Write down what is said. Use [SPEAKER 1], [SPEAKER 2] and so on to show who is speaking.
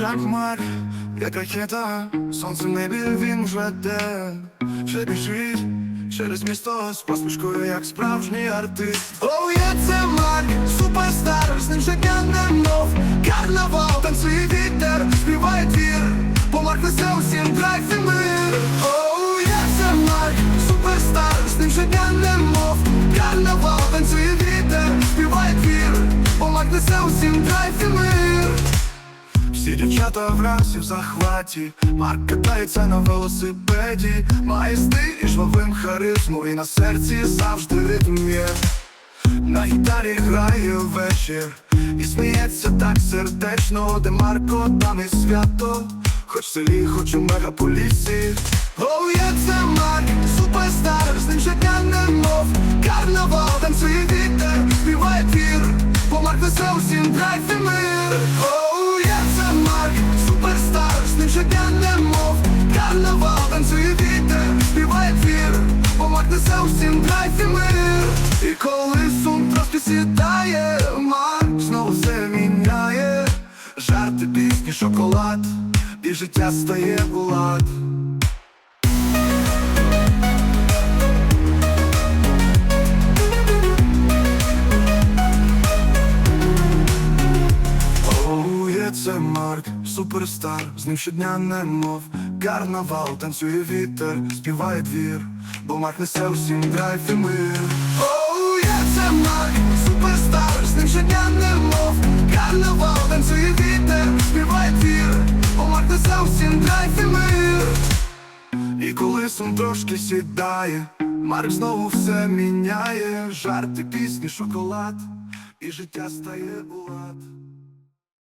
[SPEAKER 1] як мар, як ракета, сонце в небі він вже де, вже біжить через місто з посмішкою, як справжній артист. Оу, є це Марк, суперстар, з ним життя немов карнавал, танцює вітер, співає твір, бо Марк несе усім драйв і мир. Оу, є це Марк, суперстар, з ним життя немов карнавал, танцює вітер, співає твір, бо Марк несе усім драйв і мир. Всі дівчата вранці в захваті. Марк катається на велосипеді. Має стиль і жвавим харизму. І на серці завжди ритм є. На гітарі грає вечір. І сміється так сердечно. Де Марко, там і свято. Хоч в селі, хоч у мегаполісі. Оу, є це Марк, суперстар. З ним життя немов Карнавал, танцює вітер, співає твір Драйв і мир І коли сум трошки сідає Марк знову все міняє. Жарти, пісні, шоколад І життя стає Оу, є це Марк, суперстар, з ним щодня немов Карнавал, танцює вітер, співає двір, бо Марк несе усім драйв і мир. Оу, є це Марк, суперстар, з ним щодня немов Карнавал, танцює вітер, співає двір, бо Марк несе усім драйв і мир. І коли сум трошки сідає, Марк знову все міняє, жарти, пісні, шоколад, і життя стає у лад.